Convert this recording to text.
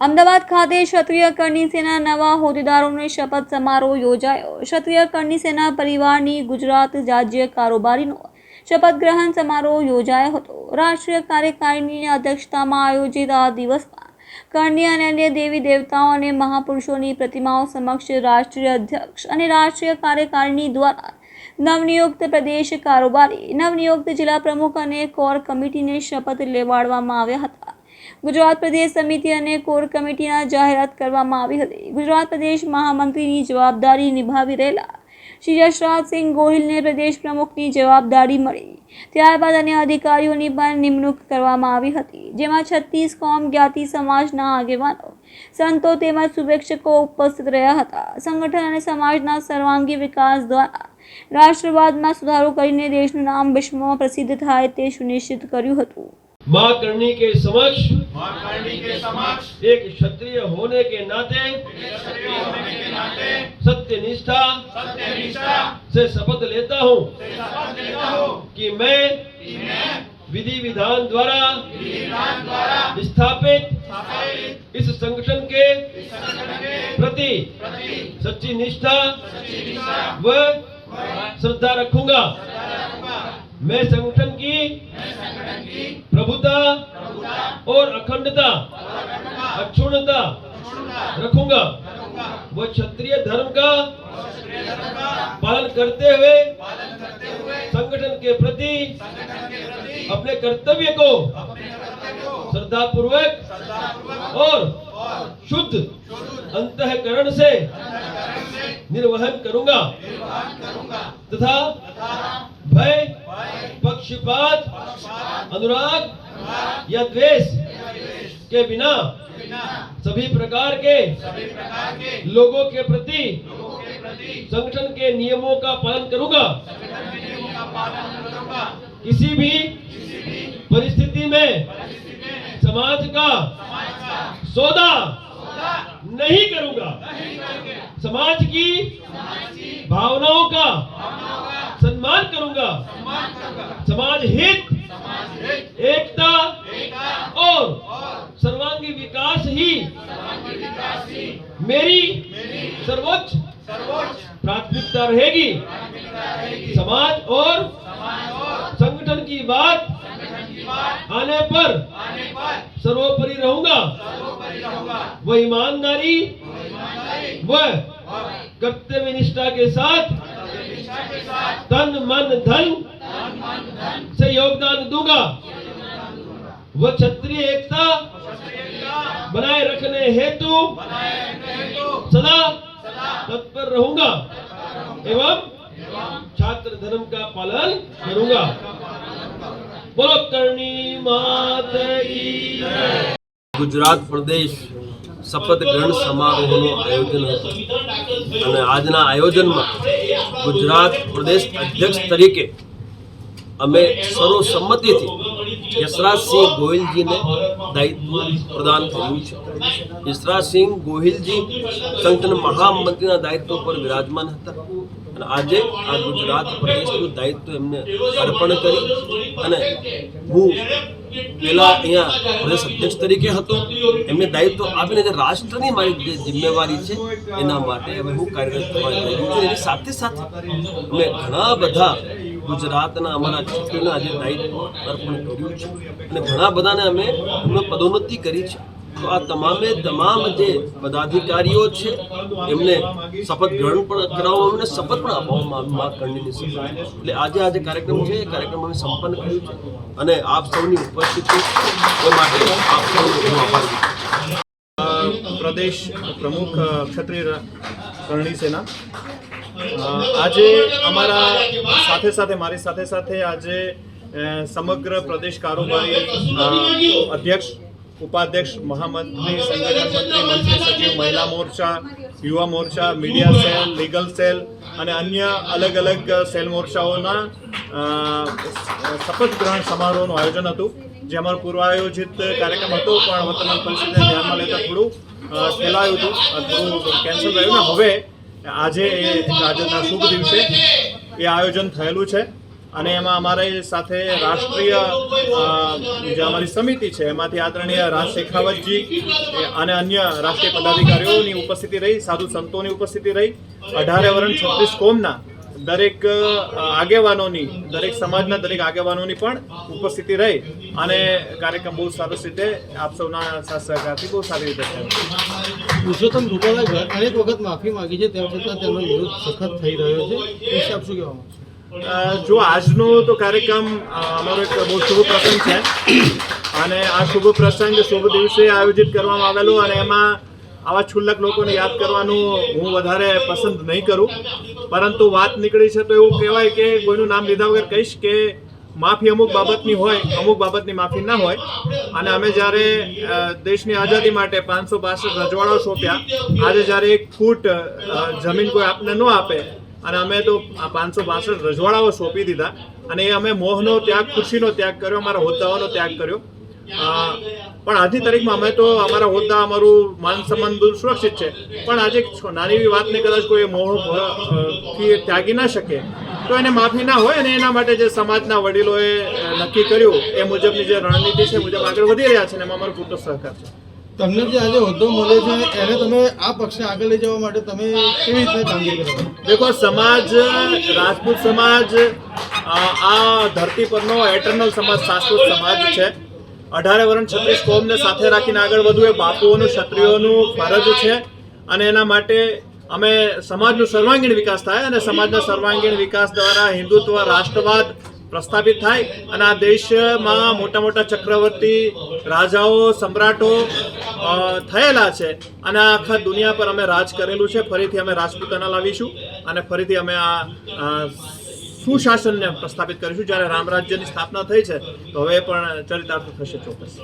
અમદાવાદ ખાતે ક્ષત્રિય કરની સેના નવા હોદ્દેદારોને શપથ સમારોહ યોજાયો. ક્ષત્રિય કરની સેના પરિવારની ગુજરાત રાજ્ય કારોબારીનો શપથ ગ્રહણ સમારોહ યોજાયો હતો. રાષ્ટ્રીય કાર્યકારિણીની અધ્યક્ષતામાં આયોજિત આ દિવસમાં કરણી અને અન્ય દેવી દેવતાઓ અને મહાપુરુષોની પ્રતિમાઓ સમક્ષ રાષ્ટ્રીય અધ્યક્ષ અને રાષ્ટ્રીય કાર્યકારિણી દ્વારા નવનિયુક્ત પ્રદેશ કારોબારી, નવનિયુક્ત જિલ્લા પ્રમુખ અને કોર કમિટીને શપથ લેવાડવામાં આવ્યા હતા. ગુજરાત પ્રદેશ સમિતિ અને કોર કમિટીના જાહેરાત કરવામાં આવી હતી. ગુજરાત પ્રદેશ મહામંત્રીની જવાબદારી નિભાવી રહેલા શ્રી યશરાજસિંહ ગોહિલને પ્રદેશ પ્રમુખની જવાબદારી મળી. ત્યારબાદ અન્ય અધિકારીઓની પણ નિમણૂક કરવામાં આવી હતી, જેમાં છત્તીસ કોમ જ્ઞાતિ સમાજના આગેવાનો, સંતો તેમજ શુભેચ્છકો ઉપસ્થિત રહ્યા હતા. સંગઠન અને સમાજના સર્વાંગી વિકાસ દ્વારા રાષ્ટ્રવાદમાં સુધારો કરીને દેશનું નામ વિશ્વમાં પ્રસિદ્ધ થાય તે સુનિશ્ચિત કર્યું હતું. माँ करनी के समक्ष माँ करणी के समक्ष एक क्षत्रिय होने के नाते क्षत्रिय होने के नाते सत्य निष्ठा सत्य निष्ठा से शपथ लेता हूँ से शपथ लेता हूँ कि मैं विधि विधान द्वारा स्थापित स्थापित इस संगठन के इस संगठन के प्रति प्रति सच्ची निष्ठा व श्रद्धा रखूँगा। मैं संगठन की, की प्रभुता और अखंडता अक्षुणता रखूँगा। वो क्षत्रिय धर्म का पालन करते हुए संगठन के प्रति अपने कर्तव्य को श्रद्धा पूर्वक और शुद्ध अंतकरण से निर्वहन करूँगा। तथा पक्षपात अनुराग या द्वेष के बिना सभी प्रकार के, लोगों के प्रति संगठन के नियमों का पालन करूँगा। किसी भी, परिस्थिति में, समाज का सौदा नहीं करूँगा। समाज की भावनाओं का समाज हित एकता और सर्वांगी विकास ही मेरी सर्वोच्च प्राथमिकता रहेगी। समाज और संगठन की बात आने पर सर्वोपरि रहूँगा। वह ईमानदारी व कर्तव्य निष्ठा के साथ तन मन धन से योगदान दूंगा व क्षत्रिय एकता क्षत्रियता बनाए रखने हेतु बनाए रखने हेतु सदा सदा तत्पर रहूंगा एवं छात्र धर्म का पालन करूंगा बोलो करणी मात की जय। ગુજરાત પ્રદેશ શપથ ગ્રહણ સમારોહનું આયોજન હતું અને આજના આયોજનમાં ગુજરાત પ્રદેશ અધ્યક્ષ તરીકે અમે સર્વસંમતિથી યશરાજસિંહ ગોહિલજીને દાયિત્વ પ્રદાન કર્યું છે. યશરાજસિંહ ગોહિલજી સંગઠન મહામંત્રીના દાયિત્વ પર વિરાજમાન હતા અને આજે આ ગુજરાત પ્રદેશનું દાયિત્વ એમને અર્પણ કરી અને હું પેલા અહીંયા પ્રદેશ અધ્યક્ષ તરીકે હતો. એમને દાયિત્વ આપીને જે રાષ્ટ્રની મારી જે જિમ્મેવારી છે એના માટે હવે હું કાર્યરત થવા જઈ રહ્યું છું. એની સાથે સાથે અમે ઘણા બધા ગુજરાતના અમારા ક્ષેત્રોને આજે દાયિત્વ અર્પણ કર્યું છે. અને ઘણા બધાને અમે એમને પદોન્નતિ કરી છે. તો આ તમામે તમામ જે પદાધિકારીઓ છે, એમને શપથ ગ્રહણ પણ કરાવવામાં અને શપથ પણ આપવામાં આવ્યું મા કરણીની શપથ એટલે આજે આ જે કાર્યક્રમ છે, એ કાર્યક્રમ અમે સંપન્ન કર્યું છે. અને આપ સૌની ઉપસ્થિતિ એ માટે આપ સૌનો આભારી પ્રદેશ પ્રમુખ ક્ષત્રિય કરણી સેના. આજે અમારા સાથે સાથે મારી સાથે સાથે આજે સમગ્ર પ્રદેશ કારોબારી અધ્યક્ષ ઉપાધ્યક્ષ મહામંત્રી સંગઠન મંત્રી મંત્રી સચિવ મહિલા મોરચા યુવા મોરચા મીડિયા સેલ લીગલ સેલ અને અન્ય અલગ અલગ સેલ મોરચાઓના શપથ ગ્રહણ સમારોહનું આયોજન હતું. જે અમારો પૂર્વાયોજિત કાર્યક્રમ હતો પણ વર્તમાન પરિસ્થિતિને ધ્યાનમાં લેતા થોડું ફેલાયું હતું થોડું કેન્સલ થયું. ને હવે આજે એ આજના શુભ દિવસે એ આયોજન થયેલું છે. અને એમાં અમારી સાથે રાષ્ટ્રીય જે અમારી સમિતિ છે, એમાંથી આદરણીય રાજ શેખાવતજી અને અન્ય રાષ્ટ્રીય પદાધિકારીઓની ઉપસ્થિતિ રહી, સાધુ સંતોની ઉપસ્થિતિ રહી. અઢારે વરણ છત્રીસ કોમના દરેક આગેવાનોની દરેક સમાજના દરેક આગેવાનોની પણ ઉપસ્થિતિ રહી અને કાર્યક્રમ બહુ સરસ રીતે આપ સૌના સાથ સહકારથી બહુ સારી રીતે થયો. પુરુષોત્તમ રૂપાલાએ અનેક વખત માફી માંગી છે તેમ છતાં તેમનો વિરોધ સખત થઈ રહ્યો છે. એ આપ શું કહેવા જો આજનો તો કાર્યક્રમ અમારો એક બહુ શુભ પ્રસંગ છે. અને આ શુભ પ્રસંગ શુભ દિવસે આયોજિત કરવામાં આવેલો અને એમાં આવા છુલ્લક લોકોને યાદ કરવાનું હું વધારે પસંદ નહીં કરું. પરંતુ વાત નીકળી છે તો એવું કહેવાય કે કોઈનું નામ લીધા વગર કહીશ કે માફી અમુક બાબતની હોય, અમુક બાબતની માફી ના હોય. અને અમે જ્યારે દેશની આઝાદી માટે પાંચસો બાસઠ રજવાડાઓ સોંપ્યા, આજે જ્યારે એક ફૂટ જમીન કોઈ આપને ન આપે, અને અમે તો પાંચસો બાસઠ રજવાડાઓ સોંપી દીધા, અને એ અમે મોહનો ત્યાગ, ખુશીનો ત્યાગ કર્યો, અમારા હોદ્દાઓનો ત્યાગ કર્યો. પણ આજની તારીખમાં અમે તો અમારા હોદ્દા અમારું માન સન્માન બધું સુરક્ષિત છે. પણ આજે નાની એવી વાતને કદાચ કોઈ મોહ ત્યાગી ના શકે તો એને માફી ના હોય અને એના માટે જે સમાજના વડીલોએ નક્કી કર્યું એ મુજબની જે રણનીતિ છે મુજબ આગળ વધી રહ્યા છે અને એમાં અમારો પૂરતો સહકાર છે. તમને જે આજે હોદ્દો મળે છે એને તમે આ પક્ષને આગળ લઈ જવા માટે તમે કેવી રીતે કામગીરી કરો દેખો સમાજ રાજપૂત સમાજ આ ધરતી પરનો એટર્નલ સમાજ શાશ્વત સમાજ છે. અઢારે વરણ છત્રીસ કોમને સાથે રાખીને આગળ વધવું એ બાપુઓનું, ક્ષત્રિયોનું ફરજ છે. અને એના માટે અમે સમાજનો સર્વાંગીણ વિકાસ થાય અને સમાજના સર્વાંગીણ વિકાસ દ્વારા હિન્દુત્વ, રાષ્ટ્રવાદ પ્રસ્થાપિત થાય અને આ દેશમાં મોટા મોટા ચક્રવર્તી રાજાઓ, સમ્રાટો થયેલા છે. અને આખા દુનિયા પર અમે રાજ કરેલું છે. ફરીથી અમે રાજપૂતાના લાવીશું અને ફરીથી અમે આ સુશાસનને પ્રસ્થાપિત કરીશું? જ્યારે રામ રાજ્યની સ્થાપના થઈ છે, તો હવે પણ ચરિતાર્થ થશે ચોક્કસ.